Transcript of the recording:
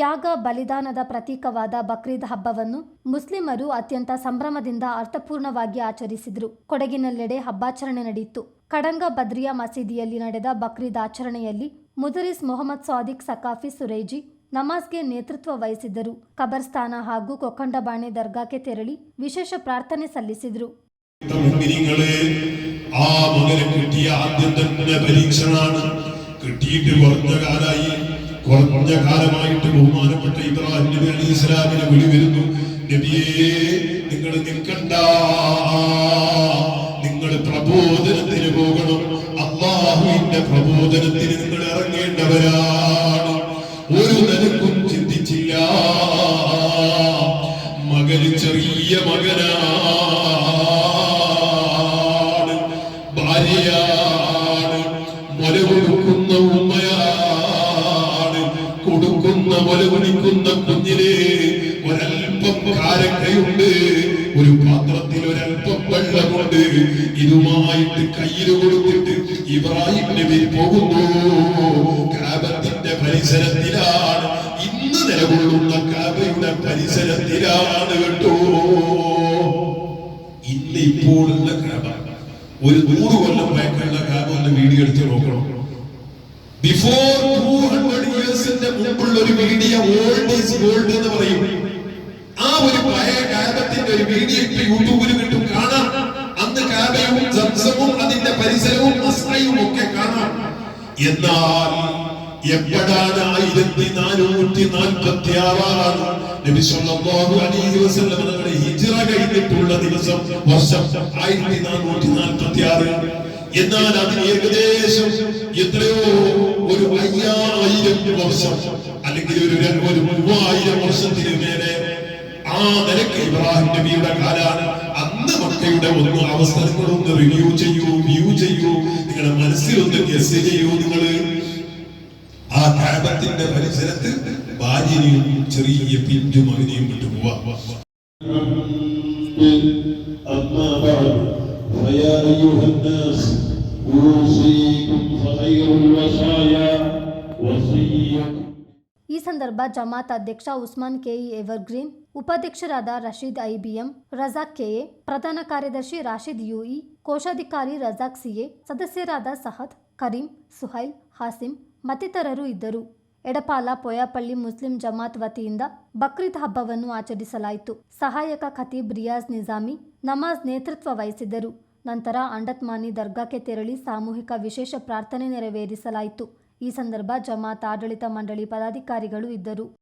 ತ್ಯಾಗ ಬಲಿದಾನದ ಪ್ರತೀಕವಾದ ಬಕ್ರೀದ್ ಹಬ್ಬವನ್ನು ಮುಸ್ಲಿಮರು ಅತ್ಯಂತ ಸಂಭ್ರಮದಿಂದ ಅರ್ಥಪೂರ್ಣವಾಗಿ ಆಚರಿಸಿದರು ಕೊಡಗಿನಲ್ಲೆಡೆ ಹಬ್ಬಾಚರಣೆ ನಡೆಯಿತು ಕಡಂಗ ಬದ್ರಿಯಾ ಮಸೀದಿಯಲ್ಲಿ ನಡೆದ ಬಕ್ರೀದ್ ಆಚರಣೆಯಲ್ಲಿ ಮುದರಿಸ್ ಮೊಹಮ್ಮದ್ ಸಾದಿಕ್ ಸಕಾಫಿ ಸುರೇಜಿ ನಮಾಜ್ಗೆ ನೇತೃತ್ವ ವಹಿಸಿದ್ದರು ಕಬರ್ಸ್ಥಾನ ಹಾಗೂ ಕೊಕ್ಕಂಡಬಾಣೆ ದರ್ಗಾಕ್ಕೆ ತೆರಳಿ ವಿಶೇಷ ಪ್ರಾರ್ಥನೆ ಸಲ್ಲಿಸಿದರು മുഅ്മിനീങ്ങളെ ആ മകനെ കിട്ടിയ ആദ്യം തന്നെ പരീക്ഷണാണ് കിട്ടിയിട്ട് കുറഞ്ഞ കാലായി കുറഞ്ഞ കാലമായിട്ട് ബഹുമാനപ്പെട്ട ഇബ്രാഹിം നബി അലി ഇസ്ലാമിനെ വിളി വരുന്നു. നബിയേ നിങ്ങൾ നിൽക്കണ്ട നിങ്ങൾ പ്രബോധനത്തിന് പോകണം. അള്ളാഹുവിന്റെ പ്രബോധനത്തിന് നിങ്ങൾ ഇറങ്ങേണ്ടവരാണ്. ഒരു നിലക്കും ചിന്തിച്ചില്ല. മകന് ചെറിയ മകനാണ് കുടിക്കുന്ന കുഞ്ഞിന് ഒരൽപ്പം കാരക്കയുണ്ട്. ഒരു പാത്രത്തിൽ ഒരൽപ്പം വെള്ളമുണ്ട്. ഇതുമായിട്ട് കയ്യിൽ കൊടുത്തിട്ട് ഇബ്രാഹിം നബി പോകുന്നു. കാബത്തിന്റെ പരിസരത്തിലാണ് ഇന്ന് നിലകൊള്ളുന്ന കാബയുടെ പരിസരത്തിലാണ് കേട്ടോ. ഇന്ന് ഇപ്പോഴുള്ള കാബ. ഒരു നൂറ് കൊല്ലം പഴക്കമുള്ള കാബ ഒന്ന് വീഡിയോ എടുത്ത് നോക്കണം. ബിഫോർ ടൂ ഇയേഴ്സിന്റെ മുമ്പുള്ള ഒരു വീഡിയോ ഓൾഡ് ഈസ് ഗോൾഡ് എന്ന് പറയും. ആ ഒരു പഴയ കാബത്തിന്റെ ഒരു വീഡിയോ ഇപ്പൊ യൂട്യൂബിൽ കിട്ടും. കാണാം. അന്ന് കാബയും ജംസവും അതിന്റെ പരിസരവും മസ്തയും ഒക്കെ കാണാം. എന്നാൽ എപ്പോഴാണ് ആയിരത്തി നാനൂറ്റി നാൽപ്പത്തി ആറാണ് അലൈഹി വർഷം ആയിരത്തി നാനൂറ്റി നാൽപ്പത്തി ആറ് എന്നാൽ അതിന് ഏകദേശം എത്രയോ ഒരു അയ്യായിരം വർഷം അല്ലെങ്കിൽ ഒരു ര- ഒരു മൂവായിരം വർഷത്തിന് മേലെ ആ നിലക്ക് ഇബ്രാഹിം നബിയുടെ കാലാണ് അന്ന് മക്കയുടെ ഒന്ന് അവസരങ്ങളൊന്ന് റിവ്യൂ ചെയ്യൂ വ്യൂ ചെയ്യൂ നിങ്ങളുടെ മനസ്സിലൊന്ന് ഗസ് ചെയ്യൂ നിങ്ങൾ ആ കാബത്തിന്റെ പരിസരത്ത് ഭാര്യനെയും ചെറിയ പിഞ്ചു മകനെയും വിട്ടു പോവാ أما بعد فيا أيها الناس أوصيكم فخير الوصايا وصية ಈ ಸಂದರ್ಭ ಜಮಾತ್ ಅಧ್ಯಕ್ಷ ಉಸ್ಮಾನ್ ಕೆಇ ಎವರ್ಗ್ರೀನ್, ಉಪಾಧ್ಯಕ್ಷರಾದ ರಶೀದ್ ಐಬಿಎಂ, ರಜಾಕ್ ಕೆಎ ಪ್ರಧಾನ ಕಾರ್ಯದರ್ಶಿ ರಾಶಿದ್ ಯುಇ ಕೋಶಾಧಿಕಾರಿ ರಜಾಕ್ ಸಿಎ ಸದಸ್ಯರಾದ ಸಹದ್, ಕರೀಂ, ಸುಹೈಲ್ ಹಾಸಿಂ ಮತ್ತಿತರರು ಇದ್ದರು. ಎಡಪಾಲ ಪೊಯಾಪಳ್ಳಿ ಮುಸ್ಲಿಂ ಜಮಾತ್ ವತಿಯಿಂದ ಬಕ್ರೀದ್ ಹಬ್ಬವನ್ನು ಆಚರಿಸಲಾಯಿತು. ಸಹಾಯಕ ಖತೀಬ್ ರಿಯಾಜ್ ನಿಜಾಮಿ ನಮಾಜ್ ನೇತೃತ್ವ ವಹಿಸಿದರು ನಂತರ ಅಂಡತ್ಮಾನಿ ದರ್ಗಾಕ್ಕೆ ತೆರಳಿ ಸಾಮೂಹಿಕ ವಿಶೇಷ ಪ್ರಾರ್ಥನೆ ನೆರವೇರಿಸಲಾಯಿತು. ಈ ಸಂದರ್ಭ ಜಮಾತ್ ಆಡಳಿತ ಮಂಡಳಿ ಪದಾಧಿಕಾರಿಗಳು ಇದ್ದರು.